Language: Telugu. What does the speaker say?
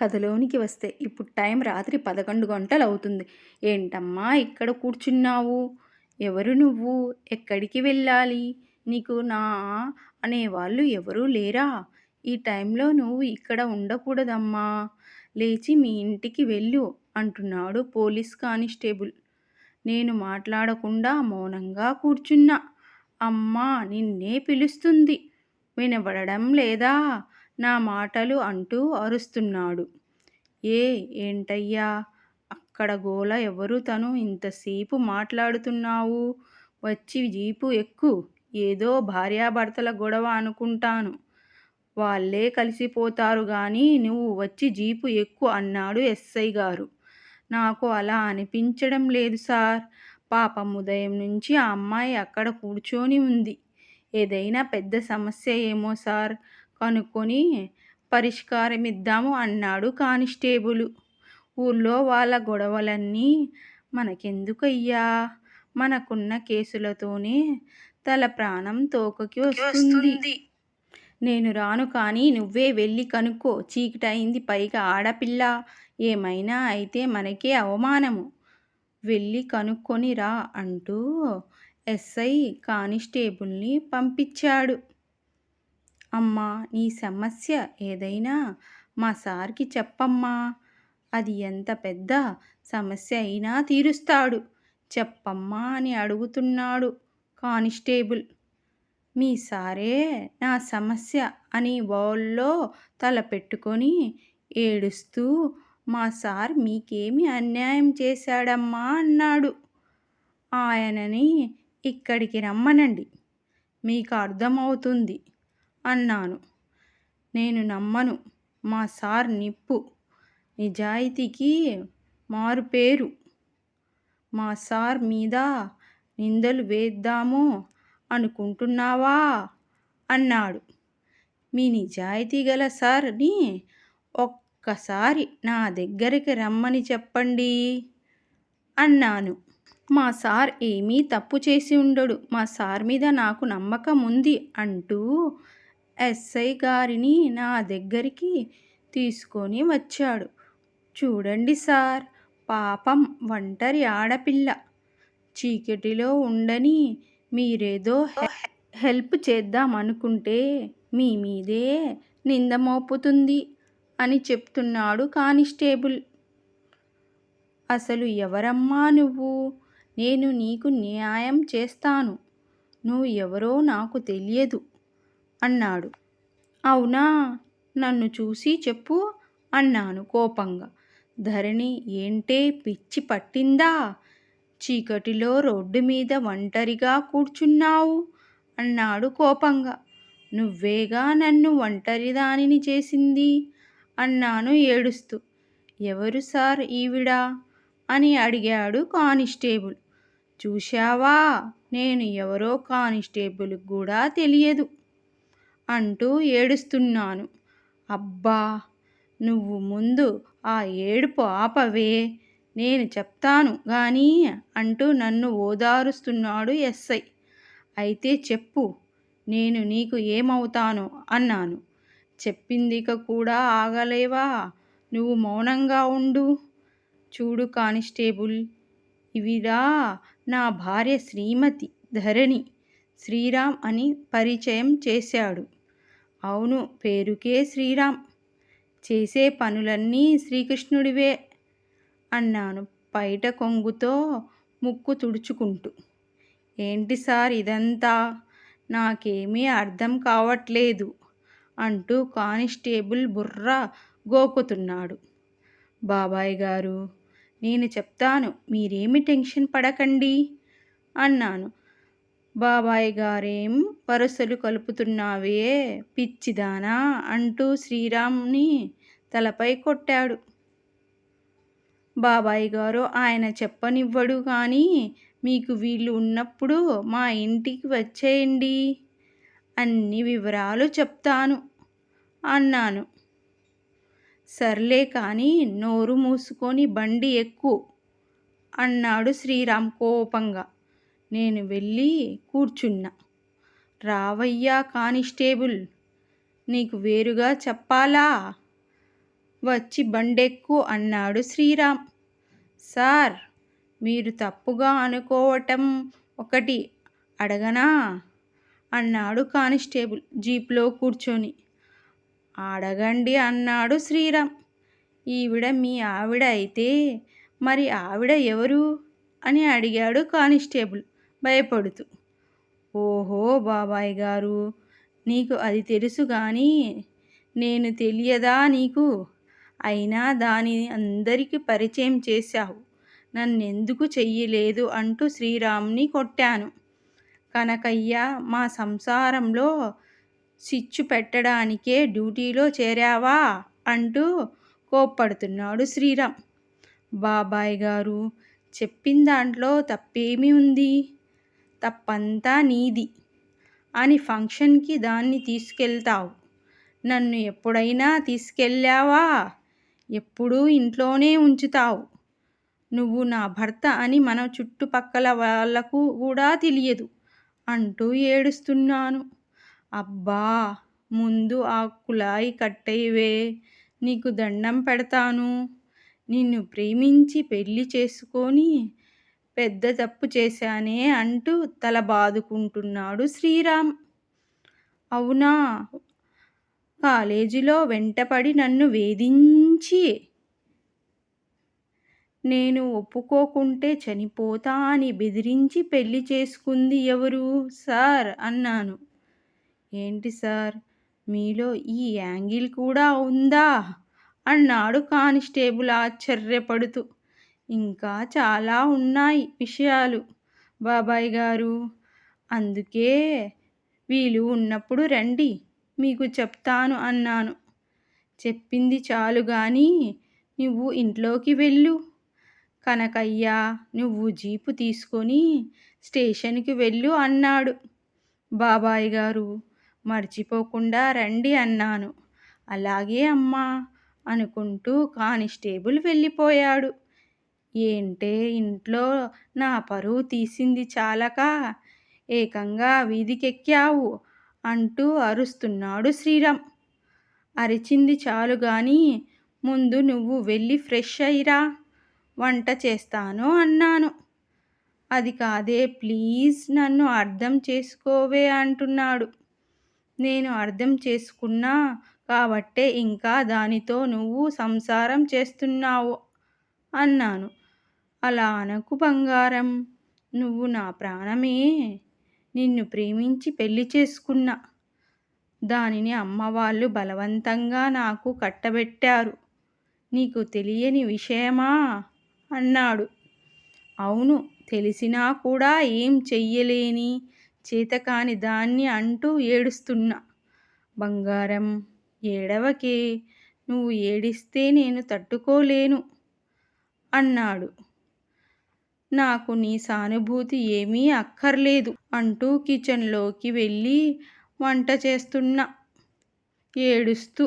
కథలోనికి వస్తే ఇప్పుడు టైం రాత్రి పదకొండు గంటలు అవుతుంది ఏంటమ్మా ఇక్కడ కూర్చున్నావు? ఎవరు నువ్వు? ఎక్కడికి వెళ్ళాలి? నీకు నా అనేవాళ్ళు ఎవరూ లేరా? ఈ టైంలో నువ్వు ఇక్కడ ఉండకూడదమ్మా. లేచి మీ ఇంటికి వెళ్ళు అంటున్నాడు పోలీస్ కానిస్టేబుల్. నేను మాట్లాడకుండా మౌనంగా కూర్చున్నా. అమ్మా నిన్నే పిలుస్తుంది. వినబడడం లేదా? నా మాటలు అంటూ అరుస్తున్నాడు. ఏ ఏంటయ్యా? అక్కడ గోల ఎవరు? తను ఇంతసేపు మాట్లాడుతున్నావు. వచ్చి జీపు ఎక్కు. ఏదో భార్యాభర్తల గొడవ అనుకుంటాను. వాళ్ళే కలిసిపోతారు కానీ నువ్వు వచ్చి జీపు ఎక్కు అన్నాడు ఎస్ఐ గారు. నాకు అలా అనిపించడం లేదు సార్. పాపం ఉదయం నుంచి ఆ అమ్మాయి అక్కడ కూర్చొని ఉంది. ఏదైనా పెద్ద సమస్య ఏమో సార్. కనుక్కొని పరిష్కారమిద్దాము అన్నాడు కానిస్టేబులు. ఊళ్ళో వాళ్ళ గొడవలన్నీ మనకెందుకయ్యా? మనకున్న కేసులతోనే తల ప్రాణం తోకకి వస్తుంది. నేను రాను కానీ నువ్వే వెళ్ళి కనుక్కో. చీకటయింది పైగా ఆడపిల్ల. ఏమైనా అయితే మనకే అవమానము. వెళ్ళి కనుక్కొని రా అంటూ ఎస్ఐ కానిస్టేబుల్ని పంపించాడు. అమ్మా నీ సమస్య ఏదైనా మా సార్కి చెప్పమ్మా. అది ఎంత పెద్ద సమస్య అయినా తీరుస్తాడు. చెప్పమ్మా అని అడుగుతున్నాడు కానిస్టేబుల్. మీ సారే నా సమస్య అని బౌల్లో తల పెట్టుకొని ఏడుస్తూ మా సార్ మీకేమి అన్యాయం చేశాడమ్మా అన్నాడు. ఆయనని ఇక్కడికి రమ్మనండి. మీకు అర్థమవుతుంది. అన్నాను. నేను నమ్మను. మా సార్ నిప్పు. నిజాయితీకి మారుపేరు. మా సార్ మీద నిందలు వేద్దాము అనుకుంటున్నావా? అన్నాడు. మీ నిజాయితీ గల సార్ని ఒక్కసారి నా దగ్గరికి రమ్మని చెప్పండి. అన్నాను. మా సార్ ఏమీ తప్పు చేసి ఉండడు. మా సార్ మీద నాకు నమ్మకం ఉంది అంటూ ఎస్ఐ గారిని నా దగ్గరికి తీసుకొని వచ్చాడు. చూడండి సార్ పాపం ఒంటరి ఆడపిల్ల. చీకటిలో ఉండని మీరేదో హెల్ప్ చేద్దామనుకుంటే మీ మీదే నింద మోపుతుంది అని చెప్తున్నాడు కానిస్టేబుల్. అసలు ఎవరమ్మా నువ్వు? నేను నీకు న్యాయం చేస్తాను. నువ్వు ఎవరో నాకు తెలియదు. అన్నాడు. అవునా? నన్ను చూసి చెప్పు అన్నాను కోపంగా. ధరణి ఏంటే పిచ్చి పట్టిందా? చీకటిలో రోడ్డు మీద ఒంటరిగా కూర్చున్నావు అన్నాడు కోపంగా. నువ్వేగా నన్ను ఒంటరిదానిని చేసింది? అన్నాను ఏడుస్తూ. ఎవరు సార్ ఈవిడ? అని అడిగాడు కానిస్టేబుల్. చూశావా? నేను ఎవరో కానిస్టేబుల్ కూడా తెలియదు. అంటూ ఏడుస్తున్నాను. అబ్బా! నువ్వు ముందు ఆ ఏడుపు ఆపవే. నేను చెప్తాను కానీ అంటూ నన్ను ఓదారుస్తున్నాడు ఎస్ఐ. అయితే చెప్పు నేను నీకు ఏమవుతాను అన్నాను. చెప్పిందిక కూడా ఆగలేవా? నువ్వు మౌనంగా ఉండు. చూడు కానిస్టేబుల్ ఇవిరా నా భార్య శ్రీమతి ధరణి. శ్రీరామ్ అని పరిచయం చేశాడు. అవును పేరుకే శ్రీరామ్. చేసే పనులన్నీ శ్రీకృష్ణుడివే అన్నాను పైట కొంగుతో ముక్కు తుడుచుకుంటూ. ఏంటి సార్ ఇదంతా? నాకేమీ అర్థం కావట్లేదు అంటూ కానిస్టేబుల్ బుర్ర గోకుతున్నాడు. బాబాయ్ గారు నేను చెప్తాను మీరేమి టెన్షన్ పడకండి అన్నాను. బాబాయ్ గారేం వరుసలు కలుపుతున్నావే? పిచ్చిదానా అంటూ శ్రీరామ్ని తలపై కొట్టాడు. బాబాయ్ గారు ఆయన చెప్పనివ్వడు కానీ మీకు వీళ్ళు ఉన్నప్పుడు మా ఇంటికి వచ్చేయండి అన్ని వివరాలు చెప్తాను అన్నాను. సర్లే కానీ నోరు మూసుకొని బండి ఎక్కు అన్నాడు శ్రీరామ్ కోపంగా. నేను వెళ్ళి కూర్చున్నా. రావయ్యా కానిస్టేబుల్ నీకు వేరుగా చెప్పాలా? వచ్చి బండెక్కు అన్నాడు శ్రీరామ్. సార్ మీరు తప్పుగా అనుకోవటం ఒకటి అడగనా? అన్నాడు కానిస్టేబుల్ జీప్లో కూర్చొని. అడగండి అన్నాడు శ్రీరామ్. ఈవిడ మీ ఆవిడ అయితే మరి ఆవిడ ఎవరు? అని అడిగాడు కానిస్టేబుల్. భయపడుతూ ఓహో బాబాయ్ గారు నీకు అది తెలుసు కానీ నేను తెలియదా నీకు? అయినా దానిని అందరికీ పరిచయం చేశావు. నన్నెందుకు చెయ్యలేదు అంటూ శ్రీరామ్ని కొట్టాను. కనకయ్య మా సంసారంలో సిచ్చు పెట్టడానికే డ్యూటీలో చేరావా? అంటూ కోప్పడుతున్నాడు శ్రీరామ్. బాబాయ్ గారు చెప్పిన దాంట్లో తప్పేమీ ఉంది? తప్పంతా నీది అని ఫంక్షన్కి దాన్ని తీసుకెళ్తావు. నన్ను ఎప్పుడైనా తీసుకెళ్ళావా? ఎప్పుడూ ఇంట్లోనే ఉంచుతావు. నువ్వు నా భర్త అని మన చుట్టుపక్కల వాళ్ళకు కూడా తెలియదు అంటూ ఏడుస్తున్నాను. అబ్బా ముందు ఆ కులాయి కట్టయివే నీకు దండం పెడతాను. నిన్ను ప్రేమించి పెళ్ళి చేసుకొని పెద్ద తప్పు చేశానే అంటూ తల బాదుకుంటున్నాడు శ్రీరామ్. అవునా? కాలేజీలో వెంటపడి నన్ను వేధించి. నేను ఒప్పుకోకుంటే చనిపోతా అని బెదిరించి పెళ్ళి చేసుకుంది ఎవరు? సార్ అన్నాను. ఏంటి సార్? మీలో ఈ యాంగిల్ కూడా ఉందా? అన్నాడు కానిస్టేబుల్ ఆశ్చర్యపడుతూ. ఇంకా చాలా ఉన్నాయి విషయాలు. బాబాయ్ గారు అందుకే వీలు ఉన్నప్పుడు రండి మీకు చెప్తాను అన్నాను. చెప్పింది చాలు గాని నువ్వు ఇంట్లోకి వెళ్ళు. కనకయ్య నువ్వు జీపు తీసుకొని స్టేషన్కి వెళ్ళు అన్నాడు. బాబాయ్ గారు మర్చిపోకుండా రండి అన్నాను. అలాగే అమ్మా అనుకుంటూ కానిస్టేబుల్ వెళ్ళిపోయాడు. ఏంటే ఇంట్లో నా పరువు తీసింది చాలక? ఏకంగా వీధికెక్కావు అంటూ అరుస్తున్నాడు శ్రీరామ్. అరిచింది చాలు గాని ముందు నువ్వు వెళ్ళి ఫ్రెష్ అయ్యిరా వంట చేస్తాను అన్నాను. అది కాదే ప్లీజ్ నన్ను అర్థం చేసుకోవే అంటున్నాడు. నేను అర్థం చేసుకున్నా కాబట్టే ఇంకా దానితో నువ్వు సంసారం చేస్తున్నావు అన్నాను. అలా అనకు బంగారం. నువ్వు నా ప్రాణమే. నిన్ను ప్రేమించి పెళ్ళి చేసుకున్నా దానిని అమ్మవాళ్ళు బలవంతంగా నాకు కట్టబెట్టారు. నీకు తెలియని విషయమా? అన్నాడు. అవును తెలిసినా కూడా ఏం చెయ్యలేని చేతకాని దాన్ని అంటూ ఏడుస్తున్నా. బంగారం ఏడవకే. నువ్వు ఏడిస్తే నేను తట్టుకోలేను అన్నాడు. నాకు నీ సానుభూతి ఏమీ అక్కర్లేదు అంటూ కిచెన్లోకి వెళ్ళి వంట చేస్తున్నా. ఏడుస్తూ